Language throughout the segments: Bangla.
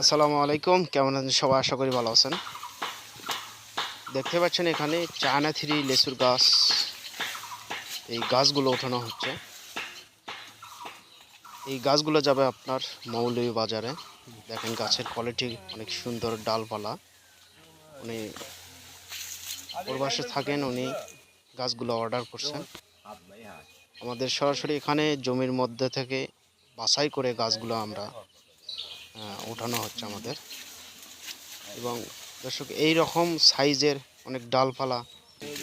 আসসালামু আলাইকুম। কেমন আছেন? সবাই আশা করি ভালো আছেন। দেখতে পাচ্ছেন এখানে চায়না থ্রি লেসুর গাছ। এই গাছগুলো ওঠানো হচ্ছে। এই গাছগুলো যাবে আপনার মৌলভী বাজারে। দেখেন গাছের কোয়ালিটি অনেক সুন্দর ডালপালা। উনি প্রবাসে থাকেন, উনি গাছগুলো অর্ডার করছেন। আমাদের সরাসরি এখানে জমির মধ্যে থেকে বাছাই করে গাছগুলো আমরা ওঠানো হচ্ছে আমাদের। এবং দর্শক এই রকম সাইজের অনেক ডালপালা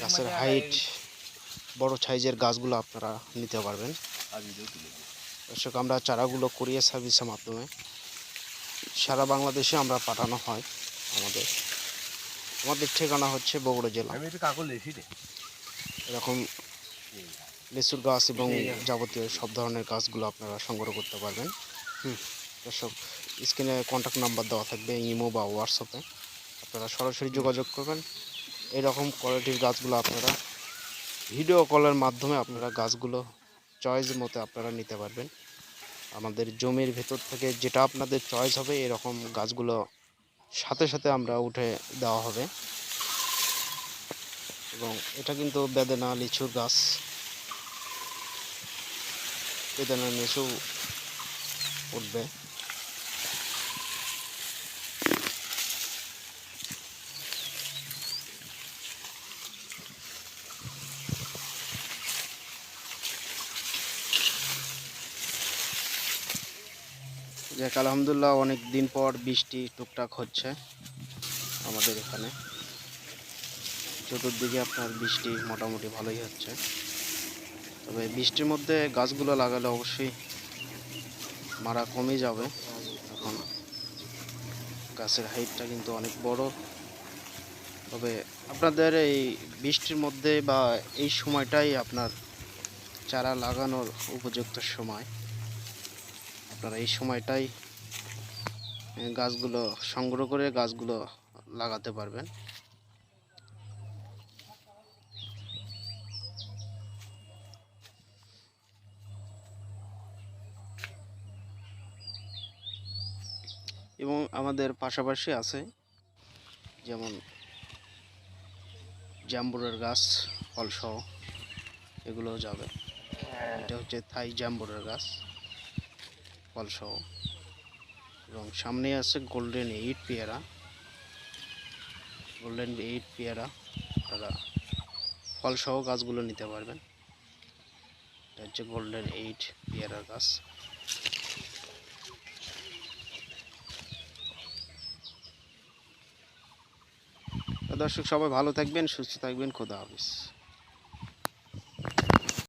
গাছের হাইট বড় সাইজের গাছগুলো আপনারা নিতে পারবেন। দর্শক আমরা চারাগুলো কুরিয়ার সার্ভিসের মাধ্যমে সারা বাংলাদেশে আমরা পাঠানো হয় আমাদের। আমাদের ঠিকানা হচ্ছে বগুড়া জেলা। এরকম লিচুর গাছ এবং যাবতীয় সব ধরনের গাছগুলো আপনারা সংগ্রহ করতে পারবেন। হুম দর্শক স্ক্রিনে কন্ট্যাক্ট নাম্বার দেওয়া থাকবে, ইমো বা হোয়াটসঅ্যাপে। আপনারা সরাসরি যোগাযোগ করবেন। এরকম কোয়ালিটির গাছগুলো আপনারা ভিডিও কলের মাধ্যমে আপনারা গাছগুলো চয়েস মতো আপনারা নিতে পারবেন। আমাদের জমির ভেতর থেকে যেটা আপনাদের চয়েস হবে, এরকম গাছগুলো সাথে সাথে আমরা উঠে দেওয়া হবে। এবং এটা কিন্তু বেদেনা, লিচুর গাছ। বেদেনা লিচু উঠবে। যাক, আলহামদুলিল্লাহ অনেক দিন পর বৃষ্টি টুকটাক হচ্ছে আমাদের এখানে। চতুর্দিকে আপনার বৃষ্টি মোটামুটি ভালোই হচ্ছে। তবে বৃষ্টির মধ্যে গাছগুলো লাগালে অবশ্যই মারা কমে যাবে। এখন গাছের হাইটটা কিন্তু অনেক বড়। তবে আপনাদের এই বৃষ্টির মধ্যে বা এই সময়টাই আপনার চারা লাগানোর উপযুক্ত সময়। আপনারা এই সময়টাই গাছগুলো সংগ্রহ করে গাছগুলো লাগাতে পারবেন। এবং আমাদের পাশাপাশি আছে যেমন জাম্বুরের গাছ, ফলসহ এগুলোও যাবে। এটা হচ্ছে থাই জাম্বুরের গাছ। ফলসহ এবং সামনে আছে গোল্ডেন এইট পেয়ারা গোল্ডেন এইট পেয়ারা আপনারা ফলসহ গাছগুলো নিতে পারবেন। এটা হচ্ছে গোল্ডেন এইট পেয়ারা গাছ। দর্শক, সবাই ভালো থাকবেন, সুস্থ থাকবেন, খোদা হাফিজ।